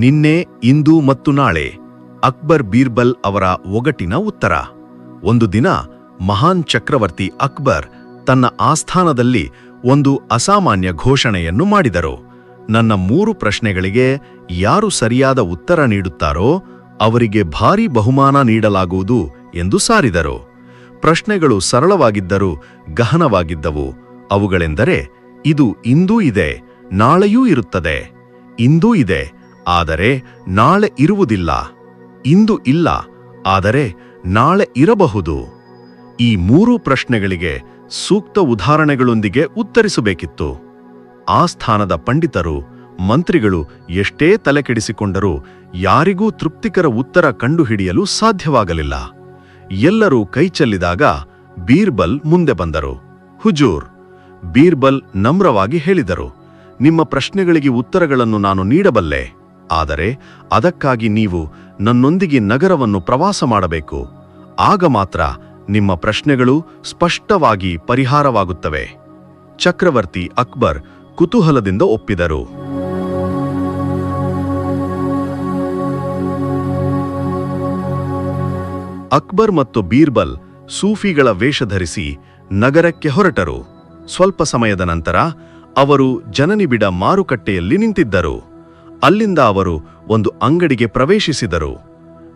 ನಿನ್ನೆ, ಇಂದು ಮತ್ತು ನಾಳೆ, ಅಕ್ಬರ್ ಬೀರ್ಬಲ್ ಅವರ ಒಗಟಿನ ಉತ್ತರ. ಒಂದು ದಿನ ಮಹಾನ್ ಚಕ್ರವರ್ತಿ ಅಕ್ಬರ್ ತನ್ನ ಆಸ್ಥಾನದಲ್ಲಿ ಒಂದು ಅಸಾಮಾನ್ಯ ಘೋಷಣೆಯನ್ನು ಮಾಡಿದರು. ನನ್ನ ಮೂರು ಪ್ರಶ್ನೆಗಳಿಗೆ ಯಾರು ಸರಿಯಾದ ಉತ್ತರ ನೀಡುತ್ತಾರೋ, ಅವರಿಗೆ ಭಾರೀ ಬಹುಮಾನ ನೀಡಲಾಗುವುದು ಎಂದು ಸಾರಿದರು. ಪ್ರಶ್ನೆಗಳು ಸರಳವಾಗಿದ್ದರೂ ಗಹನವಾಗಿದ್ದವು. ಅವುಗಳೆಂದರೆ, ಇದು ಇಂದೂ ಇದೆ, ನಾಳೆಯೂ ಇರುತ್ತದೆ. ಇಂದೂ ಇದೆ ಆದರೆ ನಾಳೆ ಇರುವುದಿಲ್ಲ. ಇಂದು ಇಲ್ಲ, ಆದರೆ ನಾಳೆ ಇರಬಹುದು. ಈ ಮೂರು ಪ್ರಶ್ನೆಗಳಿಗೆ ಸೂಕ್ತ ಉದಾಹರಣೆಗಳೊಂದಿಗೆ ಉತ್ತರಿಸಬೇಕಿತ್ತು. ಆ ಸ್ಥಾನದ ಪಂಡಿತರು, ಮಂತ್ರಿಗಳು ಎಷ್ಟೇ ತಲೆಕೆಡಿಸಿಕೊಂಡರೂ ಯಾರಿಗೂ ತೃಪ್ತಿಕರ ಉತ್ತರ ಕಂಡುಹಿಡಿಯಲು ಸಾಧ್ಯವಾಗಲಿಲ್ಲ. ಎಲ್ಲರೂ ಕೈಚೆಲ್ಲಿದಾಗ ಬೀರ್ಬಲ್ ಮುಂದೆ ಬಂದರು. ಹುಜೂರ್, ಬೀರ್ಬಲ್ ನಮ್ರವಾಗಿ ಹೇಳಿದರು. ನಿಮ್ಮ ಪ್ರಶ್ನೆಗಳಿಗೆ ಉತ್ತರಗಳನ್ನು ನಾನು ನೀಡಬಲ್ಲೆ? ಆದರೆ ಅದಕ್ಕಾಗಿ ನೀವು ನನ್ನೊಂದಿಗೆ ನಗರವನ್ನು ಪ್ರವಾಸ ಮಾಡಬೇಕು. ಆಗ ಮಾತ್ರ ನಿಮ್ಮ ಪ್ರಶ್ನೆಗಳು ಸ್ಪಷ್ಟವಾಗಿ ಪರಿಹಾರವಾಗುತ್ತವೆ. ಚಕ್ರವರ್ತಿ ಅಕ್ಬರ್ ಕುತೂಹಲದಿಂದ ಒಪ್ಪಿದರು. ಅಕ್ಬರ್ ಮತ್ತು ಬೀರ್ಬಲ್ ಸೂಫಿಗಳ ವೇಷ ಧರಿಸಿ ನಗರಕ್ಕೆ ಹೊರಟರು. ಸ್ವಲ್ಪ ಸಮಯದ ನಂತರ ಅವರು ಜನನಿಬಿಡ ಮಾರುಕಟ್ಟೆಯಲ್ಲಿ ನಿಂತಿದ್ದರು. ಅಲ್ಲಿಂದ ಅವರು ಒಂದು ಅಂಗಡಿಗೆ ಪ್ರವೇಶಿಸಿದರು.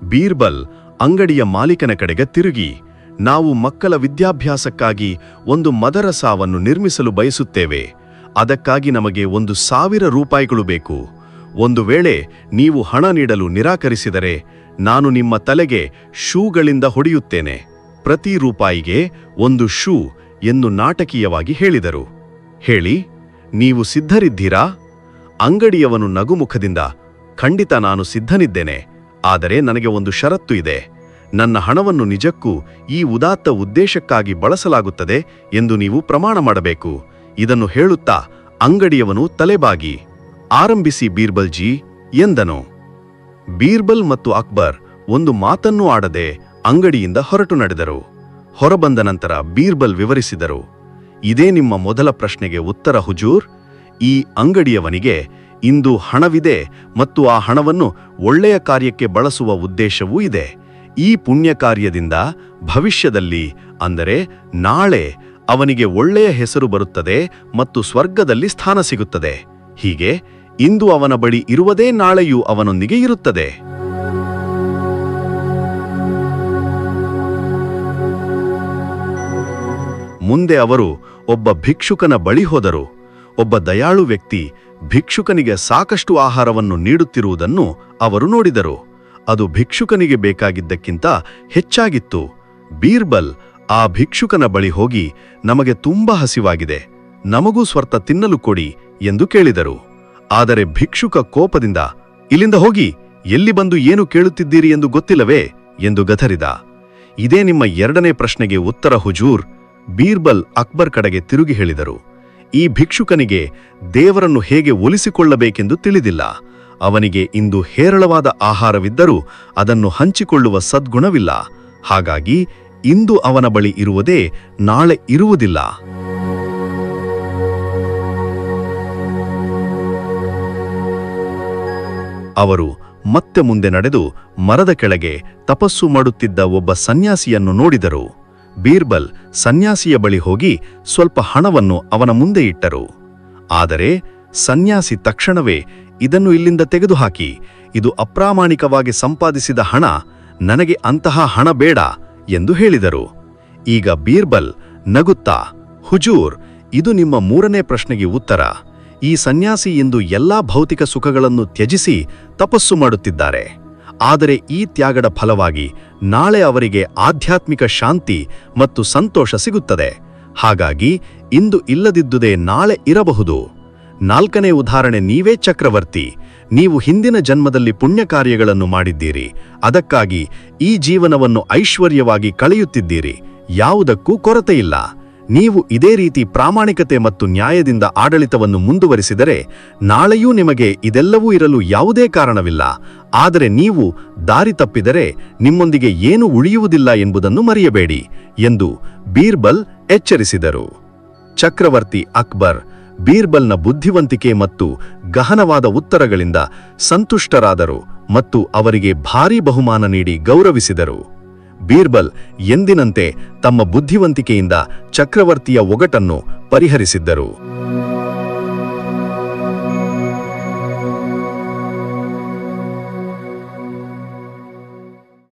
ಬೀರ್ಬಲ್ ಅಂಗಡಿಯ ಮಾಲೀಕನ ಕಡೆಗೆ ತಿರುಗಿ, ನಾವು ಮಕ್ಕಳ ವಿದ್ಯಾಭ್ಯಾಸಕ್ಕಾಗಿ ಒಂದು ಮದರಸಾವನ್ನು ನಿರ್ಮಿಸಲು ಬಯಸುತ್ತೇವೆ. ಅದಕ್ಕಾಗಿ ನಮಗೆ ಒಂದು ಸಾವಿರ ರೂಪಾಯಿಗಳು ಬೇಕು. ಒಂದು ವೇಳೆ ನೀವು ಹಣ ನೀಡಲು ನಿರಾಕರಿಸಿದರೆ, ನಾನು ನಿಮ್ಮ ತಲೆಗೆ ಶೂಗಳಿಂದ ಹೊಡೆಯುತ್ತೇನೆ. ಪ್ರತಿ ರೂಪಾಯಿಗೆ ಒಂದು ಶೂ ಎಂದು ನಾಟಕೀಯವಾಗಿ ಹೇಳಿದರು. ಹೇಳಿ, ನೀವು ಸಿದ್ಧರಿದ್ದೀರಾ? ಅಂಗಡಿಯವನು ನಗುಮುಖದಿಂದ, ಖಂಡಿತ ನಾನು ಸಿದ್ಧನಿದ್ದೇನೆ, ಆದರೆ ನನಗೆ ಒಂದು ಷರತ್ತು ಇದೆ. ನನ್ನ ಹಣವನ್ನು ನಿಜಕ್ಕೂ ಈ ಉದಾತ್ತ ಉದ್ದೇಶಕ್ಕಾಗಿ ಬಳಸಲಾಗುತ್ತದೆ ಎಂದು ನೀವು ಪ್ರಮಾಣ ಮಾಡಬೇಕು. ಇದನ್ನು ಹೇಳುತ್ತಾ ಅಂಗಡಿಯವನು ತಲೆಬಾಗಿ, ಆರಂಭಿಸಿ ಬೀರ್ಬಲ್ಜಿ ಎಂದನು. ಬೀರ್ಬಲ್ ಮತ್ತು ಅಕ್ಬರ್ ಒಂದು ಮಾತನ್ನೂ ಆಡದೆ ಅಂಗಡಿಯಿಂದ ಹೊರಟು ನಡೆದರು. ಹೊರಬಂದ ನಂತರ ಬೀರ್ಬಲ್ ವಿವರಿಸಿದರು, ಇದೇ ನಿಮ್ಮ ಮೊದಲ ಪ್ರಶ್ನೆಗೆ ಉತ್ತರ, ಹುಜೂರ್? ಈ ಅಂಗಡಿಯವನಿಗೆ ಇಂದು ಹಣವಿದೆ ಮತ್ತು ಆ ಹಣವನ್ನು ಒಳ್ಳೆಯ ಕಾರ್ಯಕ್ಕೆ ಬಳಸುವ ಉದ್ದೇಶವೂ ಇದೆ. ಈ ಪುಣ್ಯ ಕಾರ್ಯದಿಂದ ಭವಿಷ್ಯದಲ್ಲಿ, ಅಂದರೆ ನಾಳೆ, ಅವನಿಗೆ ಒಳ್ಳೆಯ ಹೆಸರು ಬರುತ್ತದೆ ಮತ್ತು ಸ್ವರ್ಗದಲ್ಲಿ ಸ್ಥಾನ ಸಿಗುತ್ತದೆ. ಹೀಗೆ ಇಂದು ಅವನ ಬಳಿ ಇರುವುದೇ ನಾಳೆಯೂ ಅವನೊಂದಿಗೆ ಇರುತ್ತದೆ. ಮುಂದೆ ಅವರು ಒಬ್ಬ ಭಿಕ್ಷುಕನ ಬಳಿ ಹೋದರು. ಒಬ್ಬ ದಯಾಳು ವ್ಯಕ್ತಿ ಭಿಕ್ಷುಕನಿಗೆ ಸಾಕಷ್ಟು ಆಹಾರವನ್ನು ನೀಡುತ್ತಿರುವುದನ್ನು ಅವರು ನೋಡಿದರು. ಅದು ಭಿಕ್ಷುಕನಿಗೆ ಬೇಕಾಗಿದ್ದಕ್ಕಿಂತ ಹೆಚ್ಚಾಗಿತ್ತು. ಬೀರ್ಬಲ್ ಆ ಭಿಕ್ಷುಕನ ಬಳಿ ಹೋಗಿ ನಮಗೆ ತುಂಬಾ ಹಸಿವಾಗಿದೆ, ನಮಗೂ ಸ್ವರ್ಥ ತಿನ್ನಲು ಕೊಡಿ ಎಂದು ಕೇಳಿದರು. ಆದರೆ ಭಿಕ್ಷುಕ ಕೋಪದಿಂದ, ಇಲ್ಲಿಂದ ಹೋಗಿ, ಎಲ್ಲಿ ಬಂದು ಏನು ಕೇಳುತ್ತಿದ್ದೀರಿ ಎಂದು ಗೊತ್ತಿಲ್ಲವೇ? ಎಂದು ಗದರಿದ. ಇದೇ ನಿಮ್ಮ ಎರಡನೇ ಪ್ರಶ್ನೆಗೆ ಉತ್ತರ, ಹುಜೂರ್, ಬೀರ್ಬಲ್ ಅಕ್ಬರ್ ಕಡೆಗೆ ತಿರುಗಿ ಹೇಳಿದರು. ಈ ಭಿಕ್ಷುಕನಿಗೆ ದೇವರನ್ನು ಹೇಗೆ ಒಲಿಸಿಕೊಳ್ಳಬೇಕೆಂದು ತಿಳಿದಿಲ್ಲ. ಅವನಿಗೆ ಇಂದು ಹೇರಳವಾದ ಆಹಾರವಿದ್ದರೂ ಅದನ್ನು ಹಂಚಿಕೊಳ್ಳುವ ಸದ್ಗುಣವಿಲ್ಲ. ಹಾಗಾಗಿ ಇಂದು ಅವನ ಬಳಿ ಇರುವುದೇ ನಾಳೆ ಇರುವುದಿಲ್ಲ. ಅವರು ಮತ್ತೆ ಮುಂದೆ ನಡೆದು ಮರದ ಕೆಳಗೆ ತಪಸ್ಸು ಮಾಡುತ್ತಿದ್ದ ಒಬ್ಬ ಸನ್ಯಾಸಿಯನ್ನು ನೋಡಿದರು. ಬೀರ್ಬಲ್ ಸನ್ಯಾಸಿಯ ಬಳಿ ಹೋಗಿ ಸ್ವಲ್ಪ ಹಣವನ್ನು ಅವನ ಮುಂದೆ ಇಟ್ಟರು. ಆದರೆ ಸನ್ಯಾಸಿ ತಕ್ಷಣವೇ ಇದನ್ನು ಇಲ್ಲಿಂದ ತೆಗೆದುಹಾಕಿ, ಇದು ಅಪ್ರಾಮಾಣಿಕವಾಗಿ ಸಂಪಾದಿಸಿದ ಹಣ, ನನಗೆ ಅಂತಹ ಹಣ ಬೇಡ ಎಂದು ಹೇಳಿದರು. ಈಗ ಬೀರ್ಬಲ್ ನಗುತ್ತಾ, ಹುಜೂರ್, ಇದು ನಿಮ್ಮ ಮೂರನೇ ಪ್ರಶ್ನೆಗೆ ಉತ್ತರ. ಈ ಸನ್ಯಾಸಿ ಇಂದು ಎಲ್ಲಾ ಭೌತಿಕ ಸುಖಗಳನ್ನು ತ್ಯಜಿಸಿ ತಪಸ್ಸು ಮಾಡುತ್ತಿದ್ದಾರೆ. ಆದರೆ ಈ ತ್ಯಾಗದ ಫಲವಾಗಿ ನಾಳೆ ಅವರಿಗೆ ಆಧ್ಯಾತ್ಮಿಕ ಶಾಂತಿ ಮತ್ತು ಸಂತೋಷ ಸಿಗುತ್ತದೆ. ಹಾಗಾಗಿ ಇಂದು ಇಲ್ಲದಿದ್ದುದೇ ನಾಳೆ ಇರಬಹುದು. ನಾಲ್ಕನೇ ಉದಾಹರಣೆ ನೀವೇ ಚಕ್ರವರ್ತಿ. ನೀವು ಹಿಂದಿನ ಜನ್ಮದಲ್ಲಿ ಪುಣ್ಯ ಕಾರ್ಯಗಳನ್ನು ಮಾಡಿದ್ದೀರಿ. ಅದಕ್ಕಾಗಿ ಈ ಜೀವನವನ್ನು ಐಶ್ವರ್ಯವಾಗಿ ಕಳೆಯುತ್ತಿದ್ದೀರಿ. ಯಾವುದಕ್ಕೂ ಕೊರತೆಯಿಲ್ಲ. ನೀವು ಇದೇ ರೀತಿ ಪ್ರಾಮಾಣಿಕತೆ ಮತ್ತು ನ್ಯಾಯದಿಂದ ಆಡಳಿತವನ್ನು ಮುಂದುವರಿಸಿದರೆ ನಾಳೆಯೂ ನಿಮಗೆ ಇದೆಲ್ಲವೂ ಇರಲು ಯಾವುದೇ ಕಾರಣವಿಲ್ಲ. ಆದರೆ ನೀವು ದಾರಿ ತಪ್ಪಿದರೆ ನಿಮ್ಮೊಂದಿಗೆ ಏನು ಉಳಿಯುವುದಿಲ್ಲ ಎಂಬುದನ್ನು ಮರೆಯಬೇಡಿ ಎಂದು ಬೀರ್ಬಲ್ ಎಚ್ಚರಿಸಿದರು. ಚಕ್ರವರ್ತಿ ಅಕ್ಬರ್ ಬೀರ್ಬಲ್ನ ಬುದ್ಧಿವಂತಿಕೆ ಮತ್ತು ಗಹನವಾದ ಉತ್ತರಗಳಿಂದ ಸಂತುಷ್ಟರಾದರು ಮತ್ತು ಅವರಿಗೆ ಭಾರೀ ಬಹುಮಾನ ನೀಡಿ ಗೌರವಿಸಿದರು. ಬೀರ್ಬಲ್ ಎಂದಿನಂತೆ ತಮ್ಮ ಬುದ್ಧಿವಂತಿಕೆಯಿಂದ ಚಕ್ರವರ್ತಿಯ ಒಗಟನ್ನು ಪರಿಹರಿಸಿದ್ದರು.